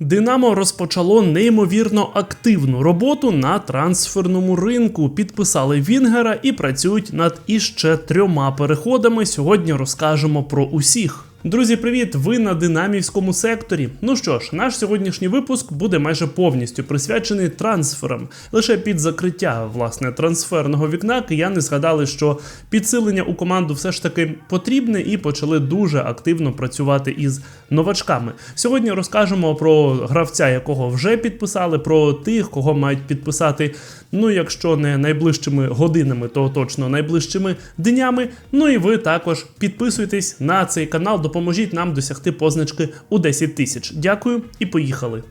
Динамо розпочало неймовірно активну роботу на трансферному ринку. Підписали Вінгера і працюють над іще трьома переходами. Сьогодні розкажемо про усіх. Друзі, привіт! Ви на динамівському секторі. Ну що ж, наш сьогоднішній випуск буде майже повністю присвячений трансферам. Лише під закриття власне трансферного вікна кияни згадали, що підсилення у команду все ж таки потрібне, і почали дуже активно працювати із новачками. Сьогодні розкажемо про гравця, якого вже підписали, про тих, кого мають підписати. Ну, якщо не найближчими годинами, то точно найближчими днями. Ну і ви також підписуйтесь на цей канал, допоможіть нам досягти позначки у 10 тисяч. Дякую і поїхали.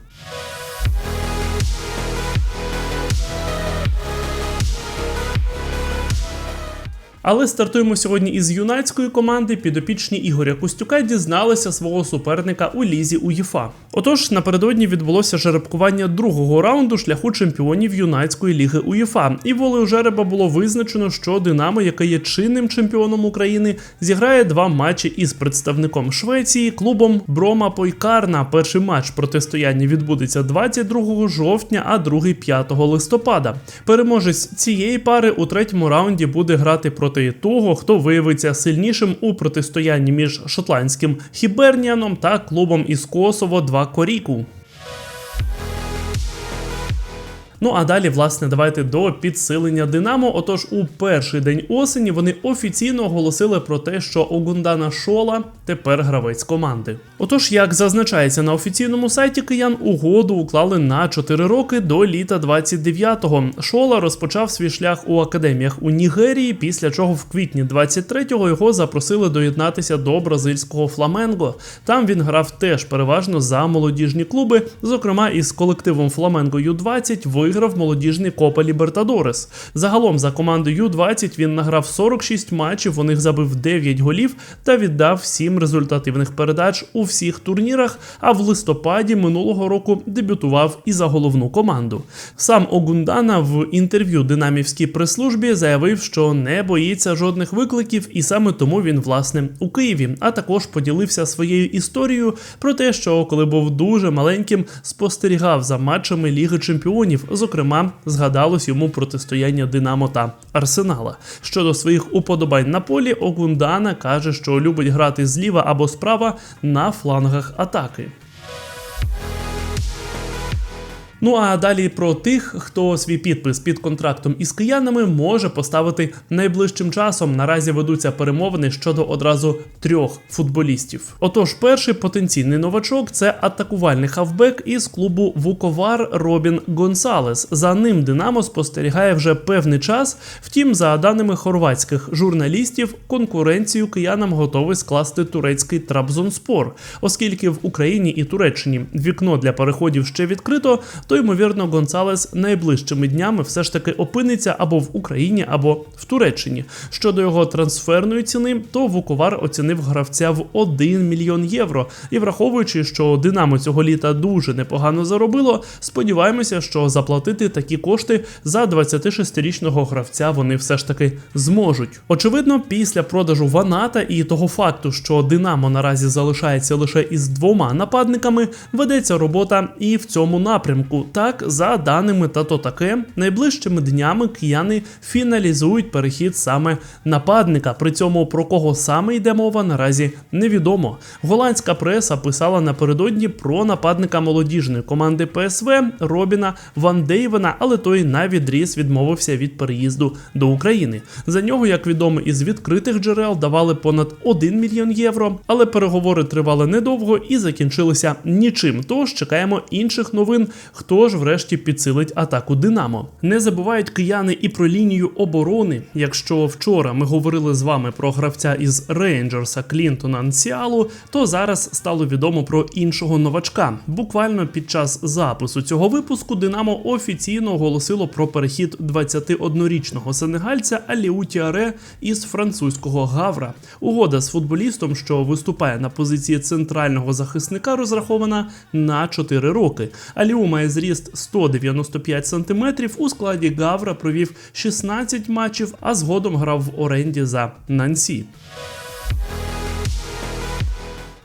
Але стартуємо сьогодні із юнацької команди. Підопічні Ігоря Костюка дізналися свого суперника у лізі УЄФА. Отож, напередодні відбулося жеребкування другого раунду шляху чемпіонів юнацької ліги УЄФА. І волею жереба було визначено, що Динамо, яке є чинним чемпіоном України, зіграє два матчі із представником Швеції клубом Брома Пойкарна. Перший матч протистояння відбудеться 22 жовтня, а другий 5 листопада. Переможець цієї пари у третьому раунді буде грати проти того, хто виявиться сильнішим у протистоянні між шотландським Хіберніаном та клубом із Косово 2 Коріку. Ну а далі, власне, давайте до підсилення Динамо. Отож, у перший день осені вони офіційно оголосили про те, що Огундана Шола тепер гравець команди. Отож, як зазначається на офіційному сайті киян, угоду уклали на 4 роки до літа 29-го. Шола розпочав свій шлях у академіях у Нігерії, після чого в квітні 23-го його запросили доєднатися до бразильського Фламенго. Там він грав теж переважно за молодіжні клуби, зокрема із колективом Фламенго Ю-20 виграв молодіжний Копа Лібертадорес. Загалом за командою Ю-20 він награв 46 матчів, у них забив 9 голів та віддав 7 результативних передач у всіх турнірах. А в листопаді минулого року дебютував і за головну команду. Сам Огундана в інтерв'ю динамівській прес-службі заявив, що не боїться жодних викликів, і саме тому він власне у Києві. А також поділився своєю історією про те, що коли був дуже маленьким, спостерігав за матчами Ліги Чемпіонів. Зокрема, згадалось йому протистояння Динамо та Арсенала. Щодо своїх уподобань на полі, Огундана каже, що любить грати зліва або справа на флангах атаки. Ну а далі про тих, хто свій підпис під контрактом із киянами може поставити найближчим часом. Наразі ведуться перемовини щодо одразу трьох футболістів. Отож, перший потенційний новачок це атакувальний хавбек із клубу Вуковар Робін Гонсалес. За ним Динамо спостерігає вже певний час. Втім, за даними хорватських журналістів, конкуренцію киянам готовий скласти турецький Трабзонспор, оскільки в Україні і Туреччині вікно для переходів ще відкрито то ймовірно Гонсалес найближчими днями все ж таки опиниться або в Україні, або в Туреччині. Щодо його трансферної ціни, то Вуковар оцінив гравця в 1 мільйон євро. І враховуючи, що Динамо цього літа дуже непогано заробило, сподіваємося, що заплатити такі кошти за 26-річного гравця вони все ж таки зможуть. Очевидно, після продажу Ваната і того факту, що Динамо наразі залишається лише із двома нападниками, ведеться робота і в цьому напрямку. Так, за даними тато таке, найближчими днями кияни фіналізують перехід саме нападника. При цьому про кого саме йде мова наразі невідомо. Голландська преса писала напередодні про нападника молодіжної команди ПСВ Робіна Ван Дейвена, але той на відріз відмовився від переїзду до України. За нього, як відомо, із відкритих джерел давали понад 1 мільйон євро, але переговори тривали недовго і закінчилися нічим. Тож чекаємо інших новин. Хто ж врешті підсилить атаку Динамо? Не забувають кияни і про лінію оборони. Якщо вчора ми говорили з вами про гравця із Рейнджерса Клінтона Нсіалу, то зараз стало відомо про іншого новачка. Буквально під час запису цього випуску Динамо офіційно оголосило про перехід 21-річного сенегальця Аліу Тіаре із французького Гавра. Угода з футболістом, що виступає на позиції центрального захисника, розрахована на 4 роки. Аліу має зріст 195 см, у складі Гавра провів 16 матчів, а згодом грав в оренді за Нансі.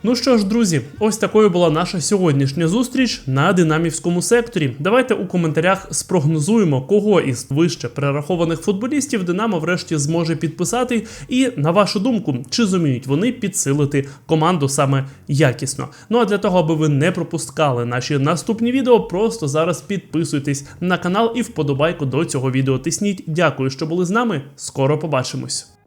Ну що ж, друзі, ось такою була наша сьогоднішня зустріч на динамівському секторі. Давайте у коментарях спрогнозуємо, кого із вище перерахованих футболістів Динамо врешті зможе підписати. І на вашу думку, чи зуміють вони підсилити команду саме якісно. Ну а для того, аби ви не пропускали наші наступні відео, просто зараз підписуйтесь на канал і вподобайку до цього відео тисніть. Дякую, що були з нами. Скоро побачимось.